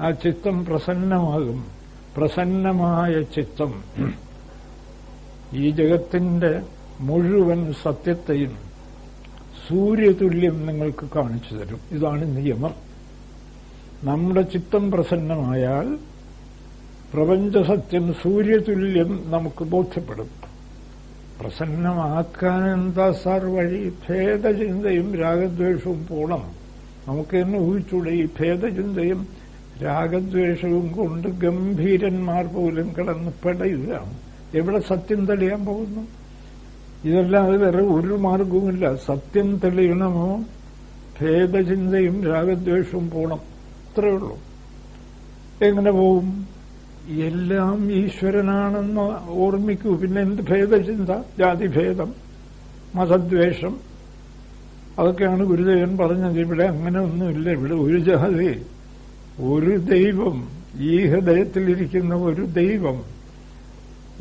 ആ ചിത്തം പ്രസന്നമാകും. പ്രസന്നമായ ചിത്തം. ഈ ജഗത്തിന്റെ മുഴുവൻ സത്യത്തെയും സൂര്യതുല്യം നിങ്ങൾക്ക് കാണിച്ചു തരും. ഇതാണ് നിയമം. നമ്മുടെ ചിത്തം പ്രസന്നമായാൽ പ്രപഞ്ചസത്യം സൂര്യതുല്യം നമുക്ക് ബോധ്യപ്പെടും. പ്രസന്നമാക്കാൻ എന്താ സാർ വഴി? ഭേദചിന്തയും രാഗദ്വേഷവും പോണം. നമുക്ക് തന്നെ ഊഹിച്ചൂടെ ഈ ഭേദചിന്തയും രാഗദ്വേഷവും കൊണ്ട് ഗംഭീരന്മാർ പോലും കിടന്ന് പെടയുകയാണ്. എവിടെ സത്യം തെളിയാൻ പോകുന്നു? ഇതല്ലാതെ വേറെ ഒരു മാർഗവുമില്ല. സത്യം തെളിയണമോ? ഭേദചിന്തയും രാഗദ്വേഷവും പോണം. അത്രയേ ഉള്ളൂ. എങ്ങനെ പോവും? എല്ലാം ഈശ്വരനാണെന്ന് ഓർമ്മിക്കൂ. പിന്നെ എന്ത് ഭേദചിന്ത? ജാതിഭേദം മതദ്വേഷം. അതൊക്കെയാണ് ഗുരുദേവൻ പറഞ്ഞത്. ഇവിടെ അങ്ങനെ ഒന്നുമില്ല. ഇവിടെ ഒരു ജാതി ഒരു ദൈവം ഈ ഹൃദയത്തിലിരിക്കുന്ന ഒരു ദൈവം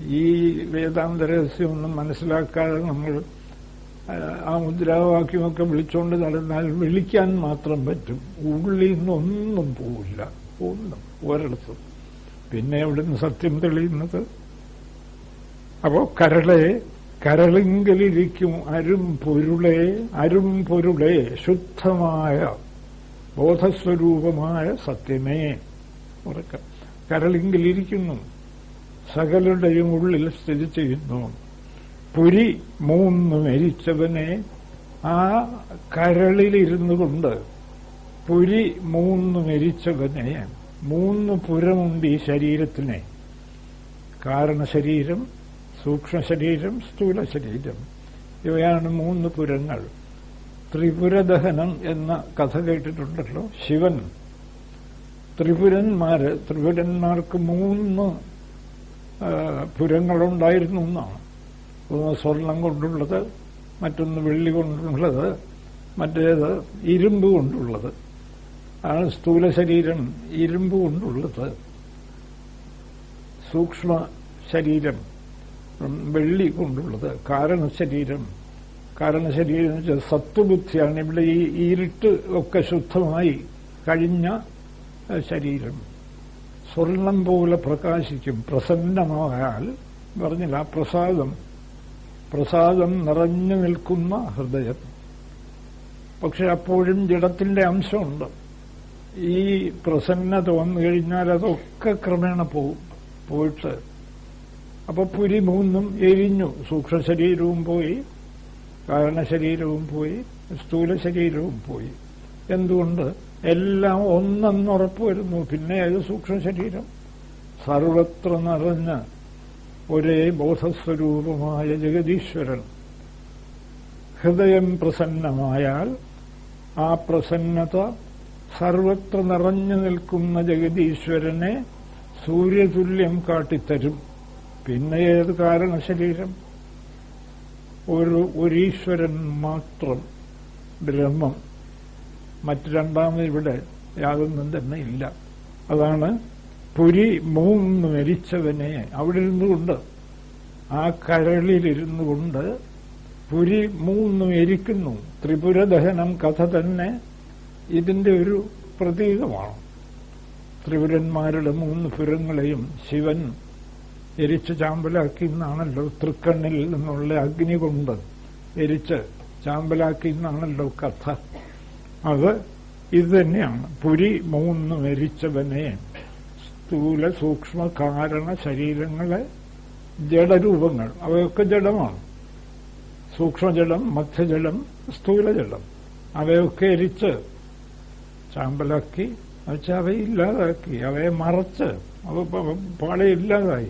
ഈ വേദാന്ത രഹസ്യമൊന്നും മനസ്സിലാക്കാതെ നമ്മൾ ആ മുദ്രാവാക്യമൊക്കെ വിളിച്ചുകൊണ്ട് നടന്നാൽ വിളിക്കാൻ മാത്രം പറ്റും. ഉള്ളിൽ നിന്നൊന്നും പോവില്ല. ഒന്നും. ഒരിടത്തും. പിന്നെ എവിടുന്ന് സത്യം തെളിയുന്നത്? അപ്പോ കരളെ കരളിങ്കലിരിക്കും അരും പൊരുളെ അരും പൊരുളെ ശുദ്ധമായ ബോധസ്വരൂപമായ സത്യമേ. ഉറക്കം. കരളിങ്കിലിരിക്കുന്നു. സകലുടെയും ഉള്ളിൽ സ്ഥിതി ചെയ്യുന്നു. പുരി മൂന്ന് മരിച്ചവനെ ആ കരളിലിരുന്നു കൊണ്ട് പുരി മൂന്ന് മരിച്ചവനെ മൂന്ന് പുരമുണ്ട് ഈ ശരീരത്തിനെ. കാരണശരീരം സൂക്ഷ്മശരീരം സ്ഥൂല ശരീരം. ഇവയാണ് മൂന്ന് പുരങ്ങൾ. ത്രിപുരദഹനം എന്ന കഥ കേട്ടിട്ടുണ്ടല്ലോ. ശിവൻ. ത്രിപുരന്മാര് ത്രിപുരന്മാർക്ക് മൂന്ന് പുരങ്ങളുണ്ടായിരുന്നു എന്നാണ്. ഒന്ന് സ്വർണം കൊണ്ടുള്ളത് മറ്റൊന്ന് വെള്ളി കൊണ്ടുള്ളത് മറ്റേത് ഇരുമ്പ് കൊണ്ടുള്ളത്. ആണ് സ്ഥൂല ശരീരം ഇരുമ്പ് കൊണ്ടുള്ളത്. സൂക്ഷ്മ ശരീരം വെള്ളി കൊണ്ടുള്ളത് എന്ന് വെച്ചാൽ സത്വബുദ്ധിയാണ്. ഇവിടെ ഈ ഇരുട്ട് ഒക്കെ ശുദ്ധമായി കഴിഞ്ഞ ശരീരം. സ്വർണം പോലെ പ്രകാശിക്കും പ്രസന്നമായാൽ പറഞ്ഞില്ല പ്രസാദം പ്രസാദം നിറഞ്ഞു നിൽക്കുന്ന ഹൃദയം. പക്ഷെ അപ്പോഴും ജഡത്തിന്റെ അംശമുണ്ട്. ഈ പ്രസന്നത വന്നു കഴിഞ്ഞാൽ അതൊക്കെ ക്രമേണ പോവും പോയിട്ട്. അപ്പൊ പുരി മൂന്നും എരിഞ്ഞു സൂക്ഷ്മ ശരീരവും പോയി. കാരണശരീരവും പോയി സ്ഥൂല ശരീരവും പോയി. എന്തുകൊണ്ട്? എല്ലാം ഒന്നെന്നുറപ്പ് വരുന്നു പിന്നെ ഏത് സൂക്ഷ്മ ശരീരം സർവത്ര നിറഞ്ഞ ഒരേ ബോധസ്വരൂപമായ ജഗദീശ്വരൻ. ഹൃദയം പ്രസന്നമായാൽ ആ പ്രസന്നത സർവത്ര നിറഞ്ഞു നിൽക്കുന്ന ജഗദീശ്വരനെ സൂര്യതുല്യം കാട്ടിത്തരും. പിന്നെ ഏത് കാരണശരീരം? ഒരു ഒരീശ്വരൻ മാത്രം ബ്രഹ്മം. മറ്റു രണ്ടാമത് ഇവിടെ യാതൊന്നും തന്നെ ഇല്ല. അതാണ് പുരി മൂന്ന് മരിച്ചവനെ അവിടെ ഇരുന്നുകൊണ്ട് ആ കരളിലിരുന്നു കൊണ്ട് പുരി മൂന്നും എരിക്കുന്നു ത്രിപുരദഹനം കഥ തന്നെ ഇതിന്റെ ഒരു പ്രതീകമാണ്. ത്രിപുരന്മാരുടെ മൂന്ന് പുരങ്ങളെയും ശിവൻ എരിച്ച് ചാമ്പലാക്കി എന്നാണല്ലോ തൃക്കണ്ണിൽ നിന്നുള്ള അഗ്നി കൊണ്ട് എരിച്ച് ചാമ്പലാക്കി എന്നാണല്ലോ കഥ. അത് ഇത് തന്നെയാണ്. പുരി മൂന്ന് മരിച്ചവനെ സ്ഥൂല സൂക്ഷ്മ കാരണ ശരീരങ്ങളെ ജഡരൂപങ്ങൾ. അവയൊക്കെ ജഡമാണ്. സൂക്ഷ്മജലം മധ്യജലം സ്ഥൂലജലം. അവയൊക്കെ എരിച്ച് ചാമ്പലാക്കി. വെച്ചാൽ അവയെ അവയെ മറച്ച് അവ പാളയില്ലാതായി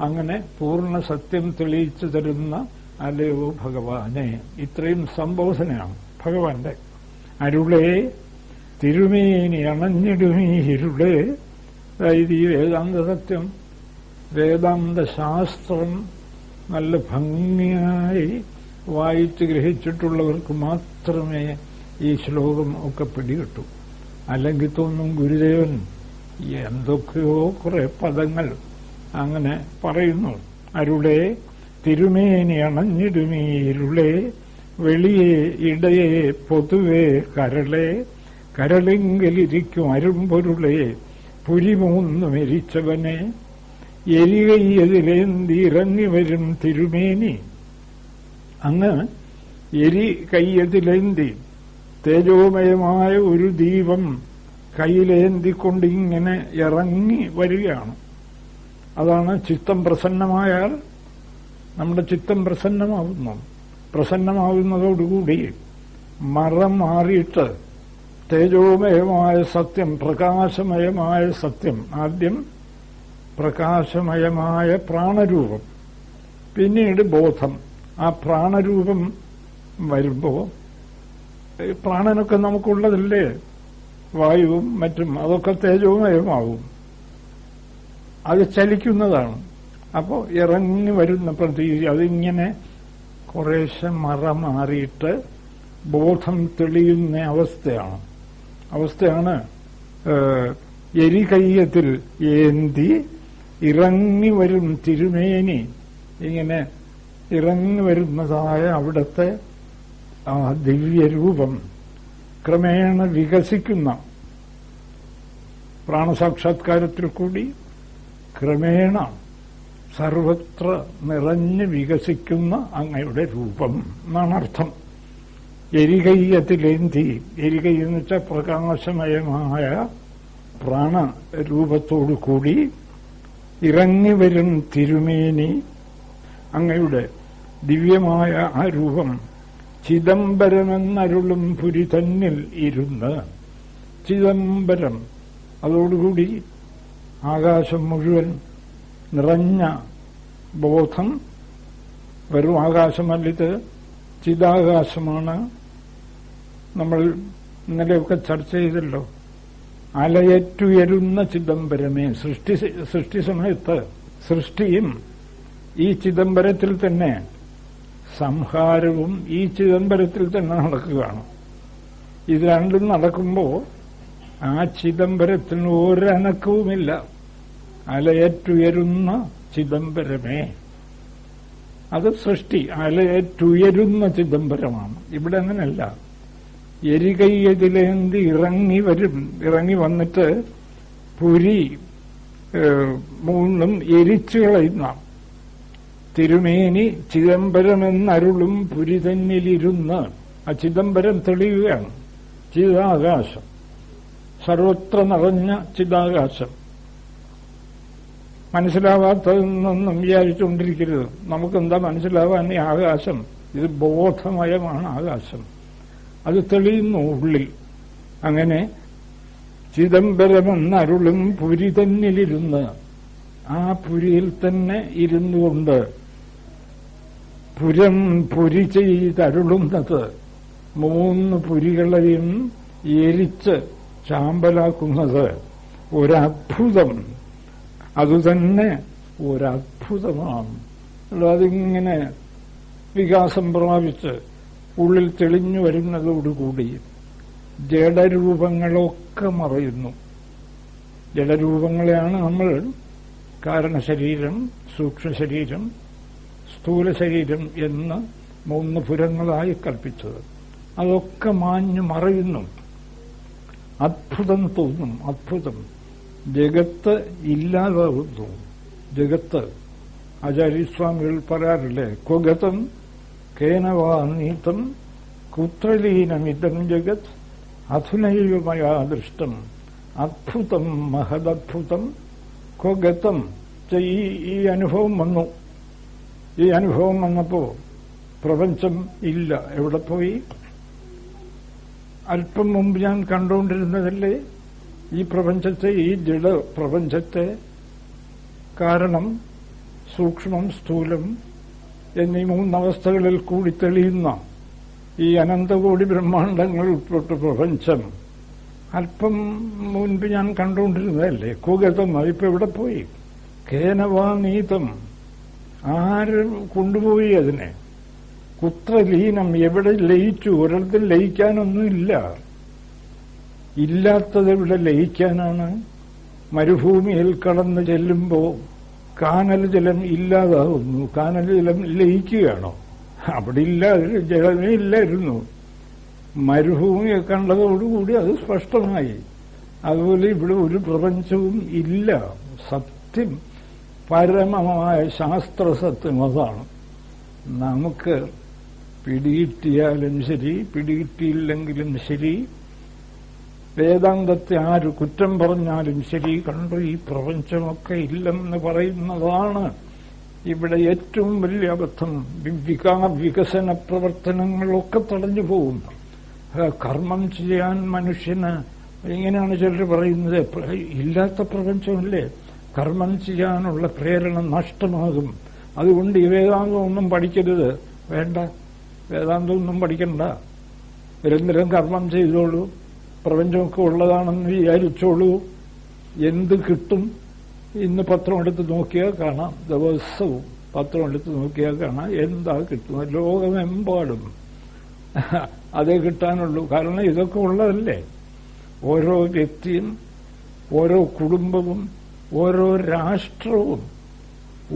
അങ്ങനെ പൂർണ സത്യം തെളിയിച്ചു തരുന്ന അലയോ ഭഗവാനെ. ഇത്രയും സംബോധനയാണ് ഭഗവാന്റെ. അരുളേ തിരുമേനി അണഞ്ഞിടുമീ ഇരുളേ. അതായത് ഈ വേദാന്ത സത്യം വേദാന്ത ശാസ്ത്രം നല്ല ഭംഗിയായി വായിച്ച് ഗ്രഹിച്ചിട്ടുള്ളവർക്ക് മാത്രമേ ഈ ശ്ലോകം ഒക്കെ പിടികിട്ടൂ. അല്ലെങ്കിൽ തോന്നും ഗുരുദേവൻ എന്തൊക്കെയോ കുറെ പദങ്ങൾ അങ്ങനെ പറയുന്നു. അരുളേ തിരുമേനി അണഞ്ഞിടുമീരുളേ വെളിയെ ഇടയെ പൊതുവേ കരളെ കരളിങ്കലിരിക്കും അരുമ്പൊരുളെ പുരിമൂന്നു മരിച്ചവനെ എരികയ്യതിലേന്തി ഇറങ്ങി വരും തിരുമേനി. അങ്ങ് എരി കയ്യതിലേന്തി തേജോമയമായ ഒരു ദീപം കയ്യിലേന്തിക്കൊണ്ട് ഇങ്ങനെ ഇറങ്ങി വരികയാണ്. അതാണ് ചിത്തം പ്രസന്നമായാൽ നമ്മുടെ ചിത്തം പ്രസന്നമാവുന്നു. പ്രസന്നമാവുന്നതോടുകൂടി മറം മാറിയിട്ട് തേജോമയമായ സത്യം പ്രകാശമയമായ സത്യം ആദ്യം പ്രകാശമയമായ പ്രാണരൂപം പിന്നീട് ബോധം. ആ പ്രാണരൂപം വരുമ്പോൾ പ്രാണനൊക്കെ നമുക്കുള്ളതല്ലേ? വായുവും മറ്റും അതൊക്കെ തേജോമയമാവും. അത് ചലിക്കുന്നതാണ്. അപ്പോ ഇറങ്ങി വരുന്ന പ്രതീതി അതിങ്ങനെ കുറേശ്ശെ മറ മാറിയിട്ട് ബോധം തെളിയുന്ന അവസ്ഥയാണ്. അവസ്ഥയാണ് എരികയ്യത്തിൽ ഏന്തി ഇറങ്ങി വരും തിരുമേനി. ഇങ്ങനെ ഇറങ്ങി വരുന്നതായ അവിടുത്തെ ആ ദിവ്യരൂപം ക്രമേണ വികസിക്കുന്ന പ്രാണസാക്ഷാത്കാരത്തിൽ കൂടി ക്രമേണ സർവത്ര നിറഞ്ഞ് വികസിക്കുന്ന അങ്ങയുടെ രൂപം എന്നാണ് അർത്ഥം. എരികയ്യത്തിലേന്തി എരികൈ എന്ന് വെച്ചാൽ പ്രകാശമയമായ പ്രാണരൂപത്തോടു കൂടി ഇറങ്ങി വരും തിരുമേനി അങ്ങയുടെ ദിവ്യമായ ആ രൂപം ചിദംബരമെന്നരുളും പുരി തന്നിൽ ഇരുന്ന് ചിദംബരം അതോടുകൂടി ആകാശം മുഴുവൻ നിറഞ്ഞ ബോധം വെറും ആകാശമല്ലിത് ചിതാകാശമാണ്. നമ്മൾ ഇന്നലെയൊക്കെ ചർച്ച ചെയ്തല്ലോ. അലയറ്റുയരുന്ന ചിദംബരമേ സൃഷ്ടി സൃഷ്ടി സമയത്ത് സൃഷ്ടിയും ഈ ചിദംബരത്തിൽ തന്നെ സംഹാരവും ഈ ചിദംബരത്തിൽ തന്നെ നടക്കുകയാണ്. ഇത് രണ്ടും നടക്കുമ്പോൾ ആ ചിദംബരത്തിന് ഒരനക്കവുമില്ല. അലയറ്റുയരുന്ന ചിദംബരമേ. അത് സൃഷ്ടി അലയറ്റുയരുന്ന ചിദംബരമാണ്. ഇവിടെ അങ്ങനെയല്ല. എരികയ്യതിലേന്തി ഇറങ്ങി വരും. ഇറങ്ങി വന്നിട്ട് പുരി മൂന്നും എരിച്ചു കളയുന്ന. തിരുമേനി ചിദംബരമെന്നരുളും പുരി തന്നിലിരുന്ന്. ആ ചിദംബരം തെളിയുകയാണ്. ചിതാകാശം സർവത്ര നിറഞ്ഞ ചിതാകാശം മനസ്സിലാവാത്തതെന്നൊന്നും വിചാരിച്ചുകൊണ്ടിരിക്കരുത്. നമുക്കെന്താ മനസ്സിലാവാൻ ഈ ആകാശം? ഇത് ബോധമയമാണ് ആകാശം. അത് തെളിയുന്നു ഉള്ളിൽ. അങ്ങനെ ചിദംബരമെന്നരുളും പുരി തന്നിലിരുന്ന്. ആ പുരിയിൽ തന്നെ ഇരുന്നുകൊണ്ട് പുരം പുരി ചെയ്തരുളുന്നത്. മൂന്ന് പുരികളെയും എരിച്ച് ചാമ്പലാക്കുന്നത് ഒരത്ഭുതം. അതുതന്നെ ഒരത്ഭുതമാണ്. അതിങ്ങനെ വികാസം പ്രാപിച്ച് ഉള്ളിൽ തെളിഞ്ഞു വരുന്നതോടുകൂടി ജഡരൂപങ്ങളൊക്കെ മറയുന്നു. ജഡരൂപങ്ങളെയാണ് നമ്മൾ കാരണശരീരം സൂക്ഷ്മശരീരം സ്ഥൂല ശരീരം എന്ന് മൂന്ന് പുരങ്ങളായി കൽപ്പിച്ചത്. അതൊക്കെ മാഞ്ഞു മറയുന്നു. അത്ഭുതം തോന്നും അത്ഭുതം. ജഗത്ത് ഇല്ലാതാവുന്നു ജഗത്ത്. ആചാര്യസ്വാമികൾ പറയാറില്ലേ കുഗതം കേനവാ നീതം കുത്രലീനമിതം ജഗത് അധുനൈവമയാ ദൃഷ്ടം. അത്ഭുതം മഹദത്ഭുതം കുഗതം. ഈ അനുഭവം വന്നു. ഈ അനുഭവം വന്നപ്പോ പ്രപഞ്ചം ഇല്ല. എവിടെ പോയി? അല്പം മുമ്പ് ഞാൻ കണ്ടുകൊണ്ടിരുന്നതല്ലേ ഈ പ്രപഞ്ചത്തെ ഈ ജഡ പ്രപഞ്ചത്തെ? കാരണം സൂക്ഷ്മം സ്ഥൂലം എന്നീ മൂന്നവസ്ഥകളിൽ കൂടി തെളിയുന്ന ഈ അനന്തകോടി ബ്രഹ്മാണ്ടങ്ങൾ ഉൾപ്പെട്ട പ്രപഞ്ചം. അല്പം മുൻപ് ഞാൻ കണ്ടുകൊണ്ടിരുന്നതല്ലേ കുഗതം അതിപ്പോ എവിടെ പോയി? കേനവാ നീതം ആര് കൊണ്ടുപോയി അതിനെ? കുത്രലീനം എവിടെ ലയിച്ചു? ഒരിടത്തിൽ ലയിക്കാനൊന്നുമില്ല ഇല്ലാത്തത് ഇവിടെ ലയിക്കാനാണ്? മരുഭൂമിയിൽ കടന്നു ചെല്ലുമ്പോൾ കാനൽ ജലം ഇല്ലാതാവുന്നു. കാനൽ ജലം ലയിക്കുകയാണോ? അവിടെ ഇല്ല ജലമേ ഇല്ലായിരുന്നു. മരുഭൂമിയെ കണ്ടതോടുകൂടി അത് സ്പഷ്ടമായി. അതുപോലെ ഇവിടെ ഒരു പ്രപഞ്ചവും ഇല്ല. സത്യം പരമമായ ശാസ്ത്രസത്യം അതാണ്. നമുക്ക് പിടികിട്ടിയാലും ശരി പിടികിട്ടിയില്ലെങ്കിലും ശരി. വേദാന്തത്തെ ആര് കുറ്റം പറഞ്ഞാലും ശരി കണ്ടു ഈ പ്രപഞ്ചമൊക്കെ ഇല്ലെന്ന് പറയുന്നതാണ് ഇവിടെ ഏറ്റവും വലിയ അബദ്ധം. വികാ വികസന പ്രവർത്തനങ്ങളൊക്കെ തടഞ്ഞു പോകും കർമ്മം ചെയ്യാൻ മനുഷ്യന് ഇങ്ങനെയാണ് ചിലർ പറയുന്നത്? ഇല്ലാത്ത പ്രപഞ്ചമല്ലേ? കർമ്മം ചെയ്യാനുള്ള പ്രേരണ നഷ്ടമാകും. അതുകൊണ്ട് ഈ വേദാന്തം ഒന്നും പഠിക്കരുത്. വേണ്ട. വേദാന്തം ഒന്നും പഠിക്കണ്ട. നിരന്തരം കർമ്മം ചെയ്തോളൂ. പ്രപഞ്ചമൊക്കെ ഉള്ളതാണെന്ന് വിചാരിച്ചോളൂ. എന്ത് കിട്ടും? ഇന്ന് പത്രം എടുത്ത് നോക്കിയാൽ കാണാം. ദിവസവും പത്രം എടുത്ത് നോക്കിയാൽ കാണാം. എന്താ കിട്ടുന്നത് ലോകമെമ്പാടും. അതേ കിട്ടാനുള്ളൂ. കാരണം ഇതൊക്കെ ഉള്ളതല്ലേ? ഓരോ വ്യക്തിയും ഓരോ കുടുംബവും ഓരോ രാഷ്ട്രവും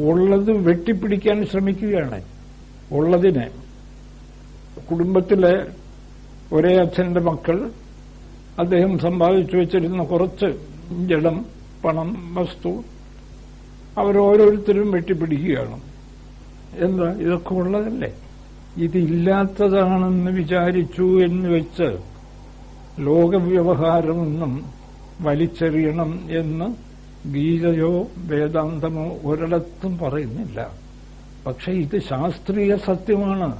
ഉള്ളത് വെട്ടിപ്പിടിക്കാൻ ശ്രമിക്കുകയാണ്. ഉള്ളതിനെ കുടുംബത്തിലെ ഒരേ അച്ഛന്റെ മക്കൾ അദ്ദേഹം സമ്പാദിച്ചു വെച്ചിരുന്ന കുറച്ച് ജലം പണം വസ്തു അവരോരോരുത്തരും വെട്ടിപ്പിടിക്കുകയാണ്. എന്താ? ഇതൊക്കെ ഉള്ളതല്ലേ? ഇതില്ലാത്തതാണെന്ന് വിചാരിച്ചു എന്ന് വെച്ച് ലോകവ്യവഹാരമൊന്നും വലിച്ചെറിയണം എന്ന് ഗീതയോ വേദാന്തമോ ഒരിടത്തും പറയുന്നില്ല. പക്ഷെ ഇത് ശാസ്ത്രീയ സത്യമാണ്.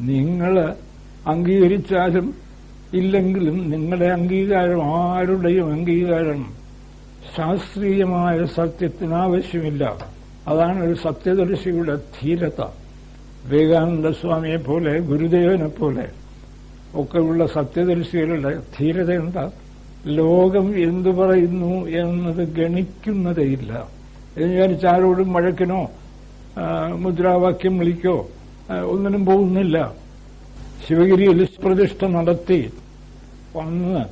നിങ്ങൾ അംഗീകരിച്ചാലും ഇല്ലെങ്കിലും നിങ്ങളുടെ അംഗീകാരം ആരുടെയും അംഗീകാരം ശാസ്ത്രീയമായ സത്യത്തിന് ആവശ്യമില്ല അതാണ് ഒരു സത്യദർശിയുടെ ധീരത. വിവേകാനന്ദ സ്വാമിയെ പോലെ ഗുരുദേവനെ പോലെ ഒക്കെയുള്ള സത്യദർശികളുടെ ധീരത എന്താ? ലോകം എന്തു പറയുന്നു എന്നത് ഗണിക്കുന്നതേയില്ല. എന്ന് വിചാരിച്ച് ആരോടും വഴക്കിനോ മുദ്രാവാക്യം വിളിക്കോ ഒന്നിനും പോകുന്നില്ല. ശിവഗിരിയിൽ പ്രതിഷ്ഠ നടത്തി. വന്ന്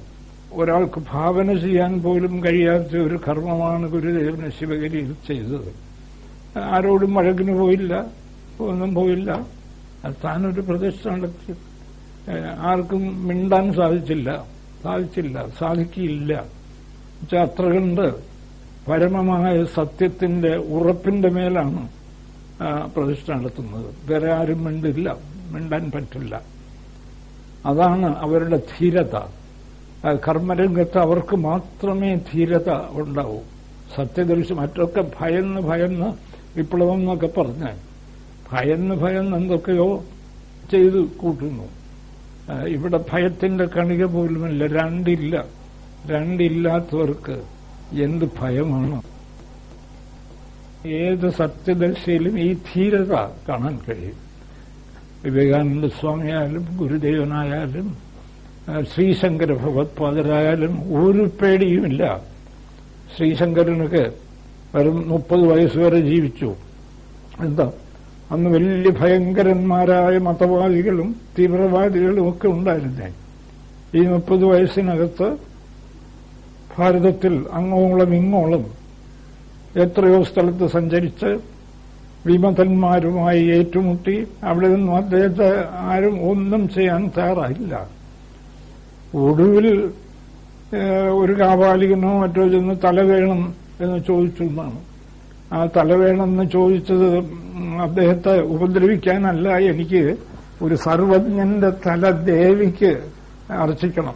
ഒരാൾക്ക് ഭാവന ചെയ്യാൻ പോലും കഴിയാത്ത ഒരു കർമ്മമാണ് ഗുരുദേവന് ശിവഗിരിയിൽ ചെയ്തത്. ആരോടും വഴക്കിന് പോയില്ല ഒന്നും പോയില്ല. താനൊരു പ്രതിഷ്ഠ നടത്തി. ആർക്കും മിണ്ടാൻ സാധിച്ചില്ല സാധിച്ചില്ല സാധിക്കില്ല അത്ര കണ്ട് പരമമായ സത്യത്തിന്റെ ഉറപ്പിന്റെ മേലാണ് പ്രതിഷ്ഠ നടത്തുന്നത്. വേറെ ആരും മിണ്ടില്ല. മിണ്ടാൻ പറ്റില്ല. അതാണ് അവരുടെ ധീരത. കർമ്മരംഗത്ത് അവർക്ക് മാത്രമേ ധീരത ഉണ്ടാവൂ. സത്യദൃശ്യം മറ്റൊക്കെ ഭയന്ന് ഭയന്ന് വിപ്ലവം എന്നൊക്കെ പറഞ്ഞ് ഭയന്ന് ഭയന്ന് എന്തൊക്കെയോ ചെയ്തു കൂട്ടുന്നു. ഇവിടെ ഭയത്തിന്റെ കണിക പോലുമില്ല. രണ്ടില്ല. രണ്ടില്ലാത്തവർക്ക് എന്ത് ഭയമാണ്? ഏത് സത്യദർശയിലും ഈ ധീരത കാണാൻ കഴിയും. വിവേകാനന്ദ സ്വാമിയായാലും ഗുരുദേവനായാലും ശ്രീശങ്കര ഭഗവത്പാദരായാലും ഒരു പേടിയുമില്ല. ശ്രീശങ്കരനൊക്കെ വരും മുപ്പത് വയസ്സ് വരെ ജീവിച്ചു. എന്താ? അന്ന് വലിയ ഭയങ്കരന്മാരായ മതവാദികളും തീവ്രവാദികളും ഒക്കെ ഉണ്ടായിരുന്നേ. ഈ മുപ്പത് വയസ്സിനകത്ത് ഭാരതത്തിൽ അങ്ങോളം ഇങ്ങോളം എത്രയോ സ്ഥലത്ത് സഞ്ചരിച്ച് വിമതന്മാരുമായി ഏറ്റുമുട്ടി അവിടെ നിന്നും അദ്ദേഹത്തെ ആരും ഒന്നും ചെയ്യാൻ തയ്യാറായില്ല. ഒടുവിൽ ഒരു കാപാലികനോ മറ്റോ ചെന്ന് തല വേണം എന്ന് ചോദിച്ചു എന്നാണ്. ആ തല വേണമെന്ന് ചോദിച്ചത് അദ്ദേഹത്തെ ഉപദ്രവിക്കാനല്ല എനിക്ക് ഒരു സർവജ്ഞന്റെ തല ദേവിക്ക് അർച്ചിക്കണം.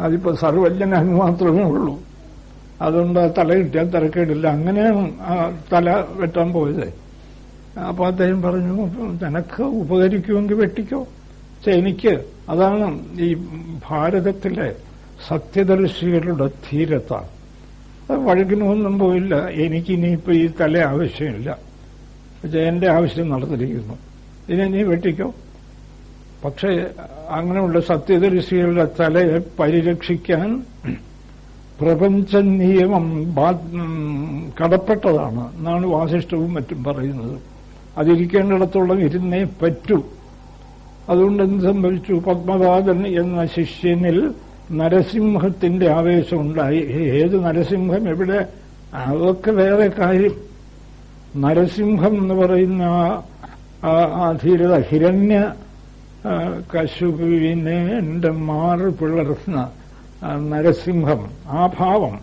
അതിപ്പോ സർവജ്ഞൻ മാത്രമേ ഉള്ളൂ. അതുകൊണ്ട് തല കിട്ടിയാൽ തിരക്കേടില്ല. അങ്ങനെയാണ് ആ തല വെട്ടാൻ പോയത്. അപ്പൊ അദ്ദേഹം പറഞ്ഞു നിനക്ക് ഉപകരിക്കുമെങ്കിൽ വെട്ടിക്കോ. എനിക്ക് അതാണ് ഈ ഭാരതത്തിലെ സത്യദർശികളുടെ ധീരത. വഴുകിനൊന്നും പോയില്ല. എനിക്കിനിയിപ്പോ ഈ തല ആവശ്യമില്ല. പക്ഷെ എന്റെ ആവശ്യം നടന്നിരിക്കുന്നു. ഇതിനെ നീ വെട്ടിക്കോ. പക്ഷേ അങ്ങനെയുള്ള സത്യദർശികളുടെ തലയെ പരിരക്ഷിക്കാൻ പ്രപഞ്ച നിയമം കടപ്പെട്ടതാണ് എന്നാണ് വാസിഷ്ടവും മറ്റും പറയുന്നത്. അതിരിക്കേണ്ടിടത്തോളം ഇരുന്നേ പറ്റൂ. അതുകൊണ്ട് എന്ത് സംഭവിച്ചു? പത്മനാഭൻ എന്ന ശിഷ്യനിൽ നരസിംഹത്തിന്റെ ആവേശം ഉണ്ടായി ഏത് നരസിംഹം? എവിടെ? അതൊക്കെ വേറെ കാര്യം. നരസിംഹം എന്ന് പറയുന്ന ആ ധീരത ഹിരണ്യ കശുവിനെ എന്റെ മാറ് പിളർന്ന നരസിംഹം ആ ഭാവം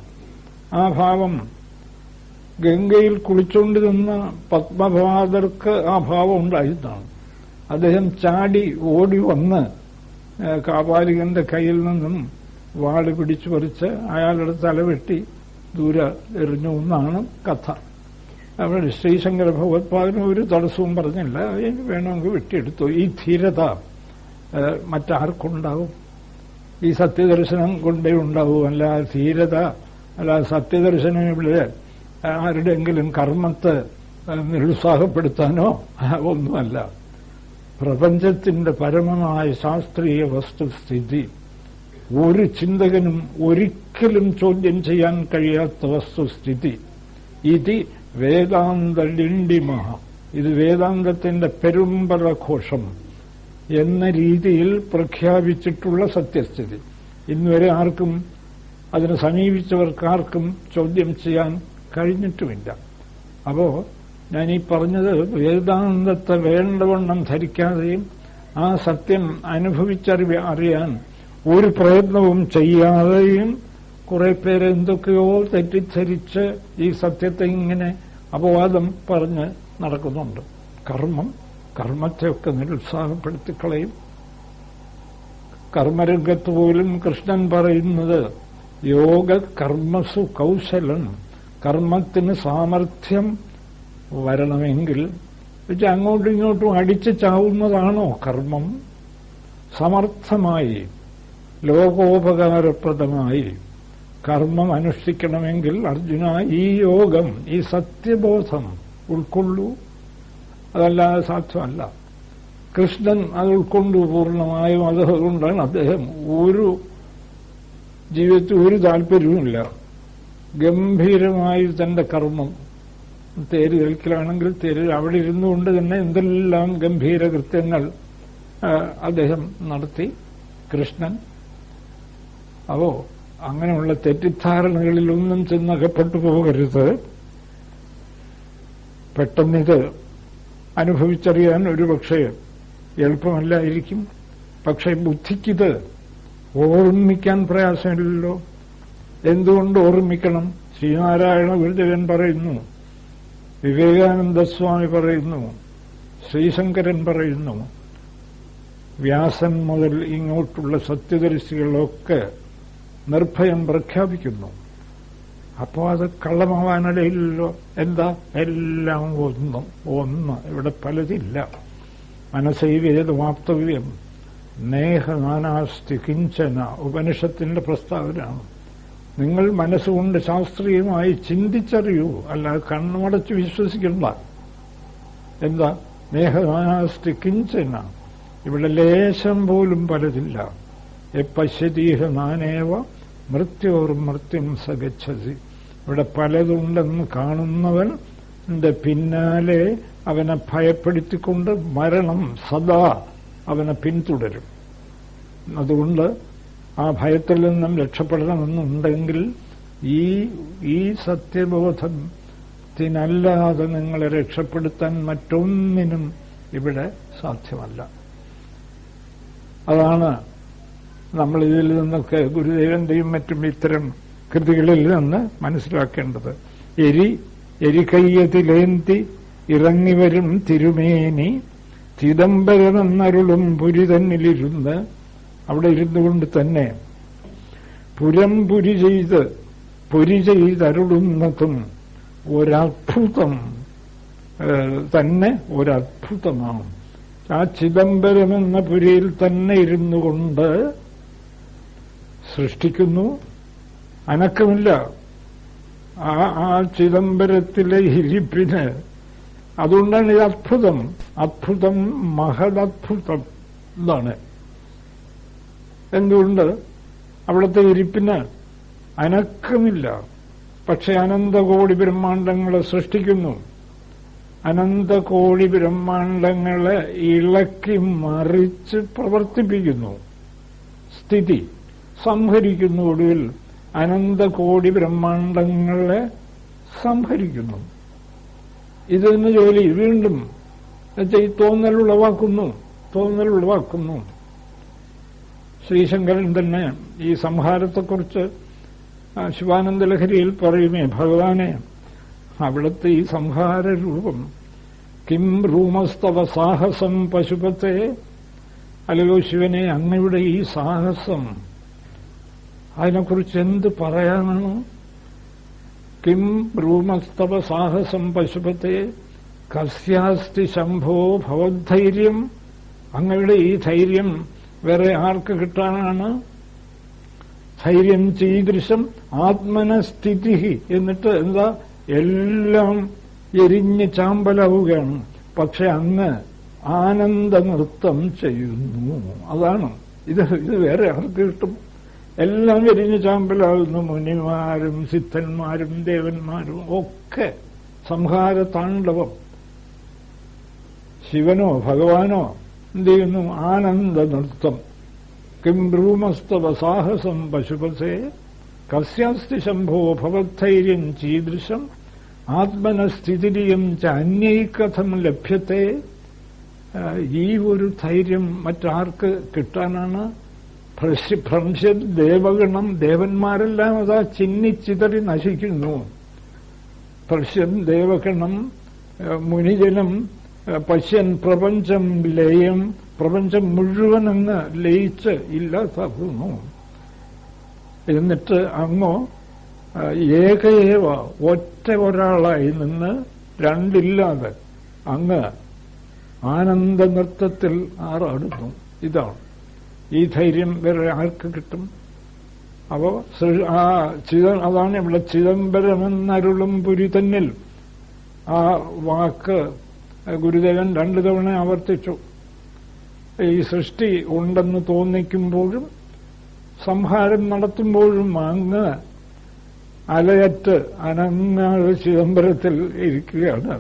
ആ ഭാവം. ഗംഗയിൽ കുളിച്ചുകൊണ്ടിരുന്ന പത്മഭാദർക്ക് ആ ഭാവം ഉണ്ടായിരുന്നു അദ്ദേഹം ചാടി ഓടി വന്ന് കാപാലികന്റെ കയ്യിൽ നിന്നും വാൾ പിടിച്ചു പറിച്ച് അയാളുടെ തലവെട്ടി ദൂരെ എറിഞ്ഞു എന്നാണ് കഥ. അവിടെ ശ്രീശങ്കര ഭഗവത്പാദന് ഒരു തടസ്സവും പറഞ്ഞില്ല. അതിന് വേണമെങ്കിൽ വെട്ടിയെടുത്തു. ഈ ധീരത മറ്റാർക്കുണ്ടാവും? ഈ സത്യദർശനം കൊണ്ടേ ഉണ്ടാവൂ. അല്ല ധീരത അല്ല സത്യദർശനം ഇവിടെ ആരുടെയെങ്കിലും കർമ്മത്തെ നിരുത്സാഹപ്പെടുത്താനോ ഒന്നുമല്ല. പ്രപഞ്ചത്തിന്റെ പരമമായ ശാസ്ത്രീയ വസ്തുസ്ഥിതി ഒരു ചിന്തകനും ഒരിക്കലും ചോദ്യം ചെയ്യാൻ കഴിയാത്ത വസ്തുസ്ഥിതി ഇത് വേദാന്ത ലിണ്ടിമഹ ഇത് വേദാന്തത്തിന്റെ പെരുമ്പറ ഘോഷം. എന്ന രീതിയിൽ പ്രഖ്യാപിച്ചിട്ടുള്ള സത്യസ്ഥിതി. ഇന്നുവരെ ആർക്കും അതിനെ സമീപിച്ചവർക്കാർക്കും ചോദ്യം ചെയ്യാൻ കഴിഞ്ഞിട്ടുമില്ല. അപ്പോ ഞാൻ ഈ പറഞ്ഞത് വേദാന്തത്തെ വേണ്ടവണ്ണം ധരിക്കാതെയും ആ സത്യം അനുഭവിച്ചറിയ അറിയാൻ ഒരു പ്രയത്നവും ചെയ്യാതെയും കുറെ പേര് എന്തൊക്കെയോ തെറ്റിദ്ധരിച്ച് ഈ സത്യത്തെ ഇങ്ങനെ അപവാദം പറഞ്ഞ് നടക്കുന്നുണ്ട്. കർമ്മം കർമ്മത്തെയൊക്കെ നിരുത്സാഹപ്പെടുത്തിക്കളയും. കർമ്മരംഗത്ത് പോലും കൃഷ്ണൻ പറയുന്നത് യോഗ കർമ്മസു കൗശലം കർമ്മത്തിന് സാമർഥ്യം വരണമെങ്കിൽ അങ്ങോട്ടും ഇങ്ങോട്ടും അടിച്ചു ചാവുന്നതാണോ കർമ്മം? സമർത്ഥമായി ലോകോപകാരപ്രദമായി കർമ്മം അനുഷ്ഠിക്കണമെങ്കിൽ അർജുന ഈ യോഗം ഈ സത്യബോധം ഉൾക്കൊള്ളൂ. അതല്ലാതെ സാധ്യമല്ല. കൃഷ്ണൻ അത് ഉൾക്കൊണ്ട് പൂർണമായും അതുകൊണ്ടാണ് അദ്ദേഹം ഒരു ജീവിതത്തിൽ ഒരു താല്പര്യവുമില്ല. ഗംഭീരമായി തന്റെ കർമ്മം. തേര് കളിക്കലാണെങ്കിൽ തേര് അവിടെ ഇരുന്നുകൊണ്ട് തന്നെ എന്തെല്ലാം ഗംഭീര കൃത്യങ്ങൾ അദ്ദേഹം നടത്തി. കൃഷ്ണൻ അപ്പോ അങ്ങനെയുള്ള തെറ്റിദ്ധാരണകളിലൊന്നും ചെന്നകപ്പെട്ടു പോകരുത്. പെട്ടെന്നിത് അനുഭവിച്ചറിയാൻ ഒരു പക്ഷേ എളുപ്പമല്ലായിരിക്കും. പക്ഷേ ബുദ്ധിക്കിത് ഓർമ്മിക്കാൻ പ്രയാസമില്ലല്ലോ. എന്തുകൊണ്ട് ഓർമ്മിക്കണം? ശ്രീനാരായണ ഗുരുദേവൻ പറയുന്നു. വിവേകാനന്ദ സ്വാമി പറയുന്നു. ശ്രീശങ്കരൻ പറയുന്നു. വ്യാസൻ മുതൽ ഇങ്ങോട്ടുള്ള സത്യദർശികളൊക്കെ നിർഭയം പ്രഖ്യാപിക്കുന്നു. അപ്പോ അത് കള്ളമാവാനിടയില്ലല്ലോ. എന്താ? എല്ലാം ഒന്ന് ഒന്ന് ഇവിടെ പലതില്ല. മനസ്സൈവേദമാപ്തവ്യം നേഹനാനാസ്തി കിഞ്ചന ഉപനിഷത്തിന്റെ പ്രസ്താവനയാണ്. നിങ്ങൾ മനസ്സുകൊണ്ട് ശാസ്ത്രീയമായി ചിന്തിച്ചറിയൂ. അല്ലാതെ കണ്ണുമടച്ച് വിശ്വസിക്കണ്ട. എന്താ? നേഹനാനാസ്തി കിഞ്ചന. ഇവിടെ ലേശം പോലും പലതില്ല. എപ്പശ്യതീഹ നാനേവ മൃത്യോർ മൃത്യും സഗച്ഛസി ഇവിടെ പലതുണ്ടെന്ന് കാണുന്നവൻ പിന്നാലെ അവനെ ഭയപ്പെടുത്തിക്കൊണ്ട് മരണം സദാ അവനെ പിന്തുടരും. അതുകൊണ്ട് ആ ഭയത്തിൽ നിന്നും രക്ഷപ്പെടണമെന്നുണ്ടെങ്കിൽ ഈ ഈ സത്യബോധത്തിനല്ലാതെ നിങ്ങളെ രക്ഷപ്പെടുത്താൻ മറ്റൊന്നിനും ഇവിടെ സാധ്യമല്ല. അതാണ് നമ്മൾ ഇതിൽ നിന്നൊക്കെ ഗുരുദേവന്റെയും മറ്റും ഇത്തരം കൃതികളിൽ നിന്ന് മനസ്സിലാക്കേണ്ടത്. എരി എരികയ്യത്തിലേന്തി ഇറങ്ങിവരും തിരുമേനി ചിദംബരമെന്നരുളും പുരി തന്നിലിരുന്ന് അവിടെ ഇരുന്നുകൊണ്ട് തന്നെ പുരം പുരി ചെയ്ത് പുരി ചെയ്തരുളുന്നതും ഒരത്ഭുതം തന്നെ ഒരത്ഭുതമാണ് ആ ചിദംബരം എന്ന പുരിയിൽ തന്നെ ഇരുന്നു കൊണ്ട് സൃഷ്ടിക്കുന്നു. അനക്കമില്ല. ആ ആ ചിദംബരത്തിലെ ഹിരിപ്പിന് അതുകൊണ്ടാണ് ഇത് അത്ഭുതം. അത്ഭുതം മഹദത്ഭുതം ഇതാണ് എന്തുകൊണ്ട്? അവിടുത്തെ ഇരിപ്പിന് അനക്കമില്ല. പക്ഷെ അനന്തകോടി ബ്രഹ്മാണ്ടങ്ങളെ സൃഷ്ടിക്കുന്നു. അനന്തകോടി ബ്രഹ്മാണ്ടങ്ങളെ ഇളക്കി മറിച്ച് പ്രവർത്തിപ്പിക്കുന്നു. സ്ഥിതി. സംഹരിക്കുന്നു ഒടുവിൽ അനന്തകോടി ബ്രഹ്മാണ്ടങ്ങളെ സംഹരിക്കുന്നു. ഇത് തന്നെ ജോലി വീണ്ടും ഈ തോന്നൽ ഉളവാക്കുന്നു തോന്നൽ ഉളവാക്കുന്നു. ശ്രീശങ്കരൻ തന്നെ ഈ സംഹാരത്തെക്കുറിച്ച് ശിവാനന്ദ ലഹരിയിൽ പറയുമേ ഭഗവാനെ അവിടുത്തെ ഈ സംഹാര രൂപം കിം റൂമസ്തവ സാഹസം പശുപത്തെ? അല്ലയോ ശിവനെ അങ്ങയുടെ ഈ സാഹസം അതിനെക്കുറിച്ച് എന്ത് പറയാനാണ് കിം ഭ്രൂമസ്തവ സാഹസം പശുപത്തെ കസ്യാസ്തി ശംഭോ ഭവദ്ധൈര്യം. അങ്ങയുടെ ഈ ധൈര്യം വേറെ ആർക്ക് കിട്ടാനാണ്? ധൈര്യം ചീദൃശം ആത്മനസ്ഥിതി എന്നിട്ട് എന്താ? എല്ലാം എരിഞ്ഞ് ചാമ്പലാവുകയാണ്. പക്ഷെ അങ്ങ് ആനന്ദ നൃത്തം ചെയ്യുന്നു. അതാണ്. ഇത് ഇത് വേറെ ആർക്ക് കിട്ടും? എല്ലാം എരിഞ്ഞ് ചാമ്പലാകുന്നു മുനിമാരും സിദ്ധന്മാരും ദേവന്മാരും ഒക്കെ സംഹാര താണ്ഡവം ശിവനോ ഭഗവാനോ എന്ത് ചെയ്യുന്നു? ആനന്ദ നൃത്തം കിം ബ്രൂമസ്തവ സാഹസം പശുപസേ. കസ്യാസ്തി ശംഭോ ഭവദ്ധൈര്യം ചീദൃശം. ആത്മനസ്ഥിതിരിയം ച അന്യൈകഥം ലഭ്യത്തെ. ഈ ഒരു ധൈര്യം മറ്റാർക്ക് കിട്ടാനാണ് ഭ്രശ്യ- ദേവഗണം ദേവന്മാരെല്ലാം അതാ ചിന്നിച്ചിതറി നശിക്കുന്നു. ഭ്രശ്യൻ ദേവഗണം മുനിജനം പശ്യൻ പ്രപഞ്ചം ലയം പ്രപഞ്ചം മുഴുവൻ എന്ന് ലയിച്ച് ഇല്ലാതാക്കുന്നു എന്നിട്ട് അങ്ങോ ഏകയേവ ഒറ്റ ഒരാളായി നിന്ന് രണ്ടില്ലാതെ അങ്ങ് ആനന്ദ നൃത്തത്തിൽ ആറാടുന്നു. ഇതാണ്. ഈ ധൈര്യം വേറെ ആർക്ക് കിട്ടും? അപ്പോ ആ ചിത അതാണ് ഇവിടെ ചിദംബരമെന്നരുളും പുരി തന്നിൽ ആ വാക്ക് ഗുരുദേവൻ രണ്ടു തവണ ആവർത്തിച്ചു. ഈ സൃഷ്ടി ഉണ്ടെന്ന് തോന്നിക്കുമ്പോഴും സംഹാരം നടത്തുമ്പോഴും അങ്ങ് അലയറ്റ് അനങ്ങാതെ ചിദംബരത്തിൽ ഇരിക്കുകയാണ്.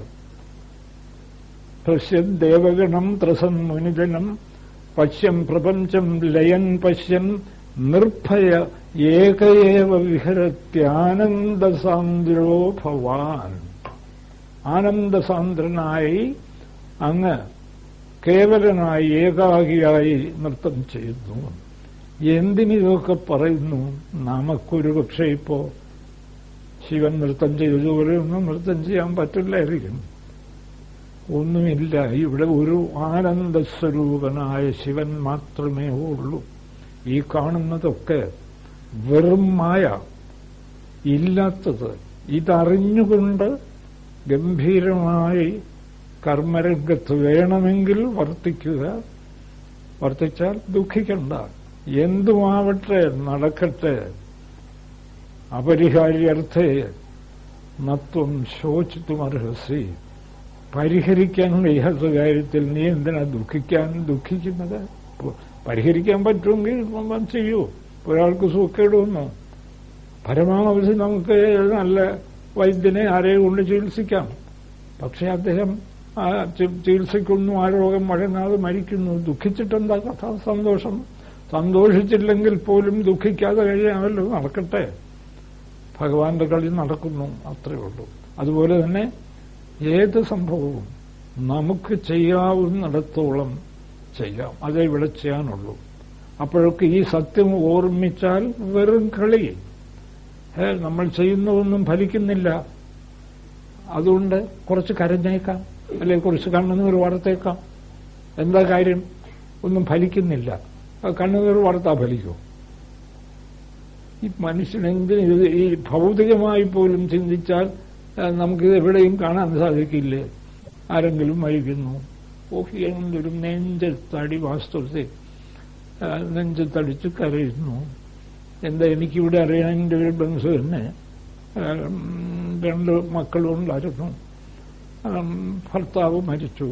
ദേവഗണം ത്രസൻ മുനിജനം പശ്യം പ്രപഞ്ചം ലയൻ പശ്യൻ നിർഭയ ഏകയേവ വിഹരത്യാനന്ദസാന്ദ്രോ ഭവാൻ ആനന്ദസാന്ദ്രനായി അങ്ങ് കേവലനായി ഏകാഗിയായി നൃത്തം ചെയ്യുന്നു. എന്തിനിതൊക്കെ പറയുന്നു? നമുക്കൊരു പക്ഷേ ഇപ്പോ ശിവൻ നൃത്തം ചെയ്തതുപോലെ ഒന്നും നൃത്തം ചെയ്യാൻ പറ്റില്ലായിരിക്കും ഒന്നുമില്ല. ഇവിടെ ഒരു ആനന്ദസ്വരൂപനായ ശിവൻ മാത്രമേ ഉള്ളൂ. ഈ കാണുന്നതൊക്കെ വെറും മായ ഇല്ലാത്തത്. ഇതറിഞ്ഞുകൊണ്ട് ഗംഭീരമായി കർമ്മരംഗത്ത് വേണമെങ്കിൽ വർത്തിക്കുക. വർത്തിച്ചാൽ ദുഃഖിക്കണ്ട. എന്തുമാവട്ടെ നടക്കട്ടെ. അപരിഹാര്യർത്ഥേ നത്വം ശോചിത്തുമർഹസി പരിഹരിക്കാൻ വയ്യാത്ത കാര്യത്തിൽ നീ എന്തിനാ ദുഃഖിക്കാൻ ദുഃഖിക്കുന്നത്? പരിഹരിക്കാൻ പറ്റുമെങ്കിൽ നമ്മൾ ചെയ്യൂ. ഒരാൾക്ക് സുഖക്കേടുവന്നു? പരമാവധി നമുക്ക് നല്ല വൈദ്യനെ ആരെയും കൊണ്ട് ചികിത്സിക്കാം. പക്ഷെ അദ്ദേഹം ആ ചി- ചികിത്സയ്ക്കൊന്നും ആ രോഗം വഴങ്ങാതെ മരിക്കുന്നു. ദുഃഖിച്ചിട്ടെന്താ കഥ? സന്തോഷം. സന്തോഷിച്ചില്ലെങ്കിൽ പോലും ദുഃഖിക്കാതെ കഴിയാമല്ലോ. നടക്കട്ടെ. ഭഗവാന്റെ കളി നടക്കുന്നു. അത്രയേ ഉള്ളൂ. അതുപോലെ തന്നെ ഏത് സംഭവവും നമുക്ക് ചെയ്യാവുന്നിടത്തോളം ചെയ്യാം. അതേ ഇവിടെ ചെയ്യാനുള്ളൂ അപ്പോഴൊക്കെ ഈ സത്യം ഓർമ്മിച്ചാൽ വെറും കളി. ഏ, നമ്മൾ ചെയ്യുന്നതൊന്നും ഫലിക്കുന്നില്ല. അതുകൊണ്ട് കുറച്ച് കരഞ്ഞേക്കാം. അല്ലെ കുറച്ച് കണ്ണുനീർ വളർത്തേക്കാം എന്താ കാര്യം? ഒന്നും ഫലിക്കുന്നില്ല. കണ്ണുനീർ വളർത്താ ഫലിക്കൂ. ഈ മനുഷ്യനെന്തിന് ഈ ഭൗതികമായി പോലും ചിന്തിച്ചാൽ നമുക്കിത് എവിടെയും കാണാൻ സാധിക്കില്ലേ? ആരെങ്കിലും മരിക്കുന്നു. ഓക്കെ എന്തൊരു നെഞ്ചത്തടി വാസ്തവത്തെ നെഞ്ചത്തടിച്ച് കരയുന്നു. എന്താ എനിക്കിവിടെ അറിയാനിന്റെ ഒരു ബന്ധു തന്നെ രണ്ട് മക്കളും ഉണ്ടായിരുന്നു. ഭർത്താവ് മരിച്ചു.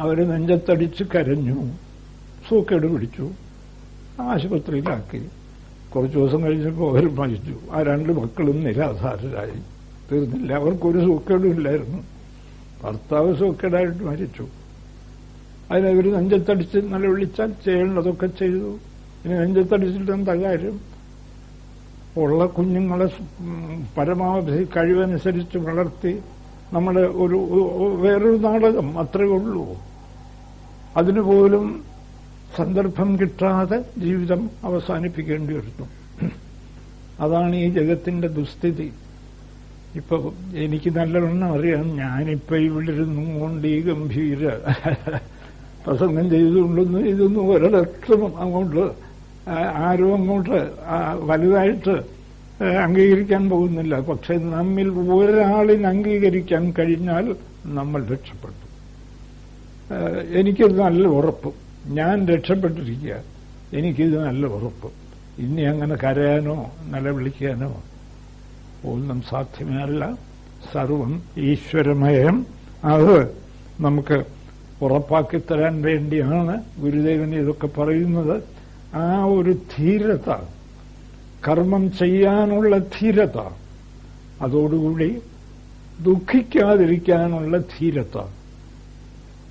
അവർ നെഞ്ചത്തടിച്ച് കരഞ്ഞു. സൂക്കേട് പിടിച്ചു. ആശുപത്രിയിലാക്കി. കുറച്ചു ദിവസം കഴിഞ്ഞപ്പോൾ അവർ മരിച്ചു. ആ രണ്ട് മക്കളും നിരാധാരരായി. തീർന്നില്ല. അവർക്കൊരു സൂക്കേടും ഇല്ലായിരുന്നു. ഭർത്താവ് സൂക്കേടായിട്ട് മരിച്ചു. അതിനവർ നെഞ്ചത്തടിച്ച് നല്ല വിളിച്ചാൽ ചെയ്യേണ്ടതൊക്കെ ചെയ്തു. ഇനി നെഞ്ചത്തടിച്ചിട്ട് എന്താ കാര്യം? ഉള്ള കുഞ്ഞുങ്ങളെ പരമാവധി കഴിവനുസരിച്ച് വളർത്തി നമ്മുടെ ഒരു വേറൊരു നാടകം അത്രയേ ഉള്ളൂ. അതിനുപോലും സന്ദർഭം കിട്ടാതെ ജീവിതം അവസാനിപ്പിക്കേണ്ടി വരുന്നു അതാണ് ഈ ജഗത്തിന്റെ ദുസ്ഥിതി. ഇപ്പൊ എനിക്ക് നല്ലവണ്ണം അറിയാം. ഞാനിപ്പോ ഇവിടെ ഇരുന്നും കൊണ്ട് ഈ ഗംഭീര പ്രസംഗം ചെയ്തുകൊണ്ടൊന്നും ഇതൊന്നും ഒരിടത്തും അങ്ങോട്ട് ആരും അങ്ങോട്ട് വലുതായിട്ട് അംഗീകരിക്കാൻ പോകുന്നില്ല. പക്ഷെ നമ്മിൽ ഒരാളിന് അംഗീകരിക്കാൻ കഴിഞ്ഞാൽ നമ്മൾ രക്ഷപ്പെട്ടു. എനിക്ക് നല്ല ഉറപ്പ്. ഞാൻ രക്ഷപ്പെട്ടിരിക്കുക. എനിക്കിത് നല്ല ഉറപ്പ്. ഇനി അങ്ങനെ കരയാനോ നിലവിളിക്കാനോ ഒന്നും സാധ്യമല്ല സർവം ഈശ്വരമയം. അത് നമുക്ക് ഉറപ്പാക്കി തരാൻ വേണ്ടിയാണ് ഗുരുദേവൻ ഇതൊക്കെ പറയുന്നത്. ആ ഒരു ധീരത കർമ്മം ചെയ്യാനുള്ള ധീരത അതോടുകൂടി ദുഃഖിക്കാതിരിക്കാനുള്ള ധീരത.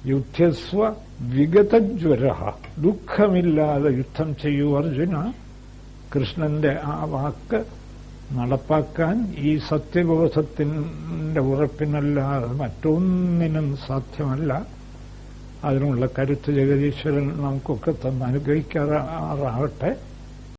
യുദ്ധസ്വ വിഗതജ്വര. ദുഃഖമില്ലാതെ യുദ്ധം ചെയ്യൂ അർജുന. കൃഷ്ണന്റെ ആ വാക്ക് നടപ്പാക്കാൻ ഈ സത്യബോധത്തിന്റെ ഉറപ്പിനല്ലാതെ മറ്റൊന്നിനും സാധ്യമല്ല. അതിനുള്ള കരുത്ത് ജഗദീശ്വരൻ നമുക്കൊക്കെ തന്ന് അനുഗ്രഹിക്കാറാവട്ടെ